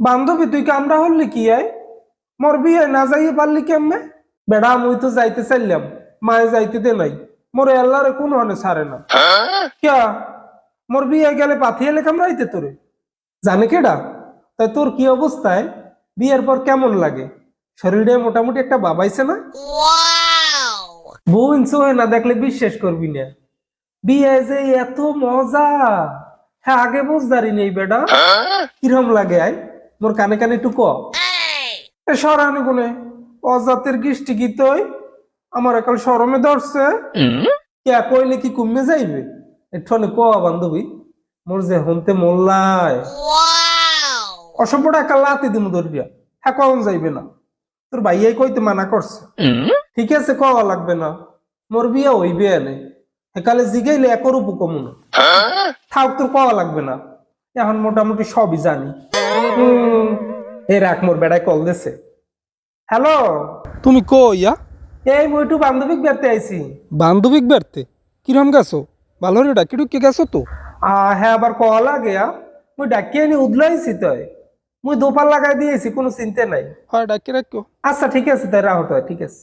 বান্ধবী তুই কামরা হলি কি আয় মোর বিয়ে না যাইয়ে পারলি কেমনে? বেড়া মুই তো যাইতে চাইলাম মায়ে যাইতে দে নাই। মোর আল্লাহরে কোন হনে ছাড়ে না। কিয়া মোর বিয়ে গেলে পাথিয়ে এলে কামড়াইতে তোরে? জানে কেডা? তাই তোর কি অবস্থায়? বিয়ের পর কেমন লাগে? শরীরে মোটামুটি একটা বাবাইছে না? বউ বোন সোহে না দেখলে বিশ্বাস করবি না। বিয়ে যে এত মজা হ্যাঁ আগে বুঝদারি নেই বেটা কিরম লাগে আই? মোর কানে কানে টুক? সরানি গুনে অজাতের গিষ্টি কি তই? আমার একাল সরমে ধরছে। কে কইলে কি কমে যাইবে? একটু ক বান্ধবী? মোর যে হনতে মোল্লায় অসভ্যটা একা লাতি দিমু ধরিয়া। হ্যাঁ কখন যাইবে না? তোর ভাইয়াই কইতে মানা করছে। ঠিক আছে কওয়া লাগবে না। মোর বিয়া হইবে এনে। একালে জিগাইলে একর উপকমন। থাক তোর কওয়া লাগবে না। এখন মোটামুটি সবই জানি। রাখ মোর বেড়ায় কল দিছে। হ্যালো? তুমি এই বান্ধবিক বেড়তে আইছি। বান্ধবিক বেড়তে? কিরম গেছো? ভালো রে ডাকি ডুকি গেছো তো? হ্যাঁ আবার কল লাগে মুই ডাকিয়ে নি উদলাইছি মুই লাগাই দিয়েছি কোনো চিন্তা নাই। হয় ডাকি রাখো আচ্ছা ঠিক আছে তাই রাহো তাই ঠিক আছে।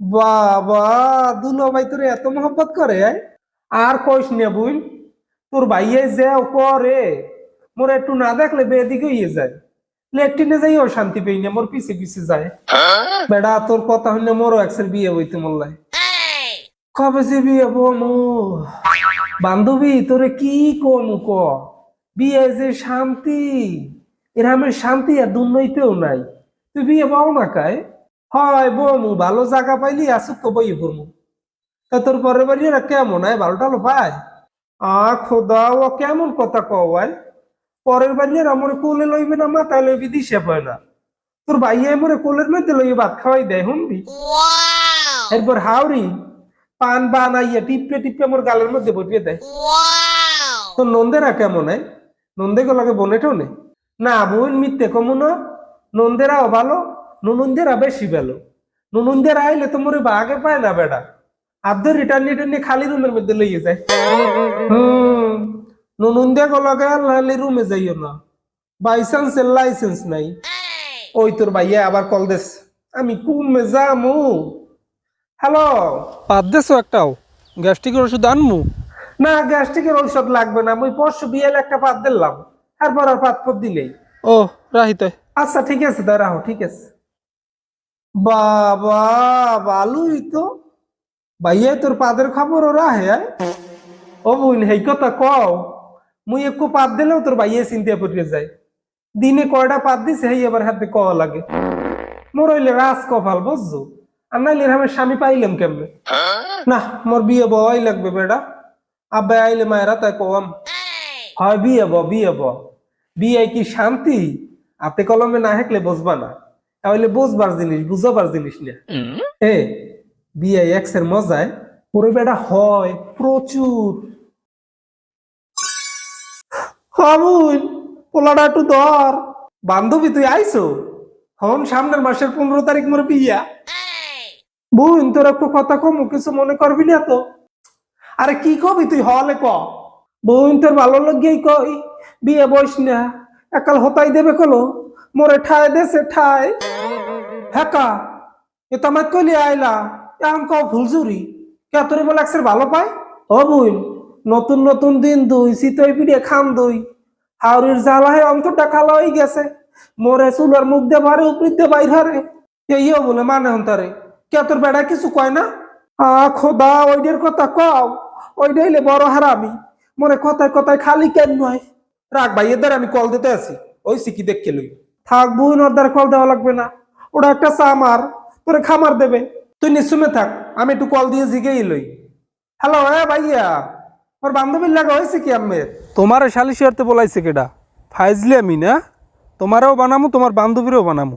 বাবা দুলো ভাই তোর এত মহব্বত করে আয়? আর কইস নে বুঝ তোর ভাইয়ে যে করে। মোর একটু না দেখলে বেদিকে ইয়ে যায়। লেট্রিনে যাইও শান্তি পেই না, মোর পিছে পিছে যায়। বেড়া, তোর কথা হইলে মোরও একসের বিয়ে বইতে মোল্লাই কবে যে বিয়ে বমু বান্ধবী, তোরে কি কমু ক? বিয়ে যে শান্তি এরামের শান্তি আর দুর্নইতেও নাই। তুই বিয়ে পাও না কায় হয় বমু, ভালো জায়গা পাইলি আসুক তো বই করমু তা তোর পরের বাড়ি এরা কেমন, আয় ভালো টালো পায়। আ, খোদা, ও কেমন কথা কওয়ায় পরের বাড়ি এরা মরে কোলে লইবে না মাথায় লইবি দিশে পায় না। তোর ভাইয়া মরে কোলের মধ্যে লইয়ে ভাত খাওয়াই দেয় শুনবি? এরপর হাওড়ি পান বানাইয়া টিপে টিপে মোর গালের মধ্যে বটিয়ে দেয়। তো নন্দেরা কেমন হয় নন্দে লাগে বনে টোনে? না বোন মিথ্যে কমু না। নন্দেরাও ভালো নুনুন্দেরা বেশি ভালো। নুনুন্দেরা আইলে তো মোরে বাগে পায় না বেড়া। আব্দুর রিটার্ন রিটার্ন খালি রুমের মধ্যে লইয়ে যায়। হুম। নুনুন্দে গলাগে লালি রুমে যাইও না। বাই চান্সের লাইসেন্স নাই। ওই তোর ভাইয়া আবার কল দেস আমি কুমে যামু? হ্যালো পাত দেছো একটাও? গ্যাস্ট্রিকের ওষুধ আনমু? না গ্যাস্ট্রিকের ঔষধ লাগবে না। আমি পরশু বিয়েল একটা পাত দিলাম। তারপর আর পাত পর দিলেই। ও রাহিতে আচ্ছা ঠিক আছে তাই রাখো ঠিক আছে। বাবা ভালোই তো। ভাইয়া তোর পাদের খবর ওরা হে ও বুন হেই কথা কও। মুই একটু পাত দিলেও তোর ভাইয়া চিন্তা পড়ে যায়। দিনে কয়টা পাত দিছে হেই এবার হাতে কওয়া লাগে। মোর হইলে রাজ কপাল বুঝছ? আর নাইলে আমার স্বামী পাইলাম কেমনে? না মোর বিয়ে বই লাগবে বেড়া আব্বা আইলে মায়েরা তাই কম হয় বিয়ে ব বিয়ে ব। বিয়ে কি শান্তি? হাতে কলমে না হেকলে বুঝবা না। তাহলে বুঝবার জিনিস বুঝাবার জিনিস না। এ বিয়ে এক্সের মজায় পুরো বেটা হয় প্রচুর। হাবুন পোলাটা একটু ধর। বান্ধবী, তুই আইছো হন, সামনের মাসের পনেরো তারিখ মোর বিয়া। বোন, তোর একটু কথা কম, কিছু মনে করবি না তো? আরে কি কবি তুই হলে ক? বোন, তোর ভালো লাগিয়েই কই, বিয়ে বইস না। একাল হতাই দেবে কলো, মোরে ঠায় দেশে ঠায়। হ্যাকা এ তোমার কইলি আইলা এখন কও ফুলজুরি কে তোরে বলে একসের ভালো পায়? ও বুন, নতুন নতুন দিন দুই, শীতই পিড়িয়ে খাম দুই। হাওড়ির জ্বালায় অন্তরটা কালো হয়ে গেছে। মোরে চুলার মুখ দিয়ে মারে উপরি দিয়ে বাইর হারে এইও বলে মানে হন্তারে কে তোর বেড়া কিছু কয় না? আ, খোদা ওইটার কথা কও। ওইটা হইলে বড় হারামি। মনে কথায় কথায় খালি কেন নয়? রাখ ভাই এদের আমি কল দিতে আছি। ওই সিকি দেখকে লই? থাক বুন ওর কল দেওয়া লাগবে না। ওটা একটা চামার তোরে খামার দেবে। তুই নিশ্চুমে থাক, আমি একটু কল দিয়ে জিগেই লই। হ্যালো হ্যাঁ ভাইয়া ওর বান্ধবীর লাগা হয়েছে কি আমের তোমার শালিশিয়ারতে বলাইছে কেডা? ফাইজলি আমি না তোমারও বানামো তোমার বান্ধবীরও বানামু।